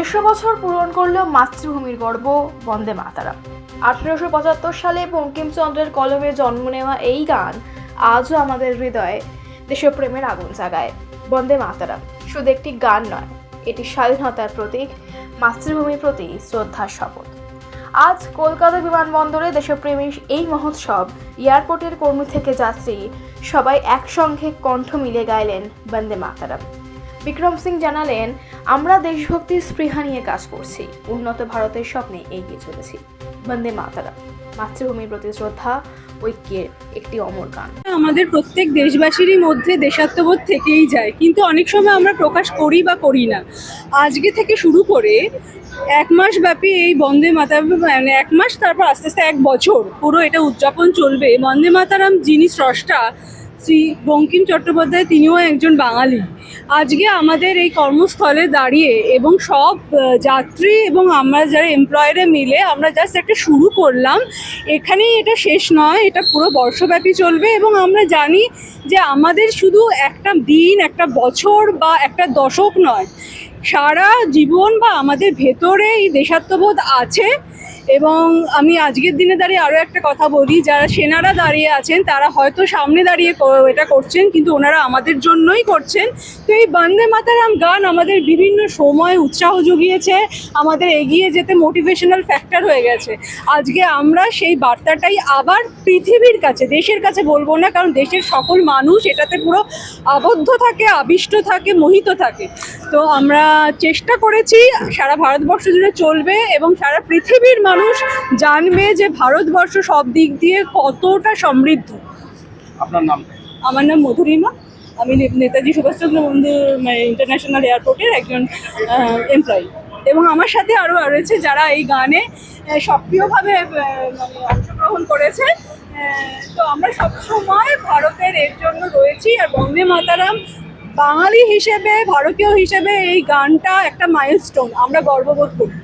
একশো বছর পূরণ করল মাতৃভূমির গর্ব, বন্দে মাতারাম। আঠেরোশো পঁচাত্তর সালে বঙ্কিমচন্দ্রের কলমে জন্ম নেওয়া এই গান আজও আমাদের হৃদয়ে দেশপ্রেমের আগুন জাগায়। বন্দে মাতারাম, শুধু একটি গান নয়, এটি স্বাধীনতার প্রতীক, মাতৃভূমির প্রতি শ্রদ্ধার শপথ। আজ কলকাতা বিমানবন্দরে দেশপ্রেমীর এই মহোৎসব, এয়ারপোর্টের কর্মী থেকে যাত্রী সবাই একসঙ্গে কণ্ঠ মিলে গাইলেন বন্দে মাতারাম। বিক্রম সিং জানালেন, আমরা দেশভক্তির স্পৃহা নিয়ে কাজ করছি। উন্নত ভারতের স্বপ্নে এগিয়ে চলেছি। বন্দে মাতারাম। মাতৃভূমির প্রতি শ্রদ্ধা, ঐক্যের একটি অমর গান। আমাদের প্রত্যেক দেশবাসীরই মধ্যে দেশাত্মবোধ থেকেই যায়। কিন্তু অনেক সময় আমরা প্রকাশ করি বা করি না। আজকে থেকে শুরু করে এক মাস ব্যাপী এই বন্দে মাতারাম মানে এক মাস তারপর আস্তে আস্তে এক বছর পুরো এটা উদযাপন চলবে। বন্দে মাতারাম যিনি স্রষ্টা শ্রী বঙ্কিম চট্টোপাধ্যায়, তিনিও একজন বাঙালি। আজকে আমাদের এই কর্মস্থলে দাঁড়িয়ে এবং সব যাত্রী এবং আমরা যারা এমপ্লয়ারে মিলে আমরা জাস্ট একটা শুরু করলাম। এখানেই এটা শেষ নয়, এটা পুরো বর্ষব্যাপী চলবে এবং আমরা জানি যে আমাদের শুধু একটা দিন, একটা বছর বা একটা দশক নয়। সারা জীবন বা আমাদের ভেতরে এই দেশাত্মবোধ আছে এবং আমি আজকের দিনে দাঁড়িয়ে আরও একটা কথা বলি, যারা সেনারা দাঁড়িয়ে আছেন, তারা হয়তো সামনে দাঁড়িয়ে এটা করছেন, কিন্তু ওনারা আমাদের জন্যই করছেন। তো এই বন্দে মাতারাম গান আমাদের বিভিন্ন সময় উৎসাহ জুগিয়েছে, আমাদের এগিয়ে যেতে মোটিভেশনাল ফ্যাক্টর হয়ে গেছে। আজকে আমরা সেই বার্তাটাই আবার পৃথিবীর কাছে, দেশের কাছে বলব না, কারণ দেশের সকল মানুষ এটাতে পুরো আবদ্ধ থাকে, আবিষ্ট থাকে, মোহিত থাকে। তো আমরা চেষ্টা করেছি সারা ভারতবর্ষ জুড়ে চলবে এবং সারা পৃথিবীর মানুষ জানবে যে ভারতবর্ষ সব দিক দিয়ে কতটা সমৃদ্ধ। আপনার নাম? আমার নাম মধুরিমা। আমি নেতাজি সুভাষচন্দ্র বন্ধু ইন্টারন্যাশনাল এয়ারপোর্টের একজন এমপ্লয়ি এবং আমার সাথে আরও রয়েছে যারা এই গানে সক্রিয়ভাবে মানে অংশগ্রহণ করেছে। তো আমরা সবসময় ভারতের এর জন্য রয়েছি আর বন্দে মাতারাম বাঙালি হিসেবে ভারতীয় হিসেবে এই গানটা একটা মাইলস্টোন আমরা গর্ববোধ করি।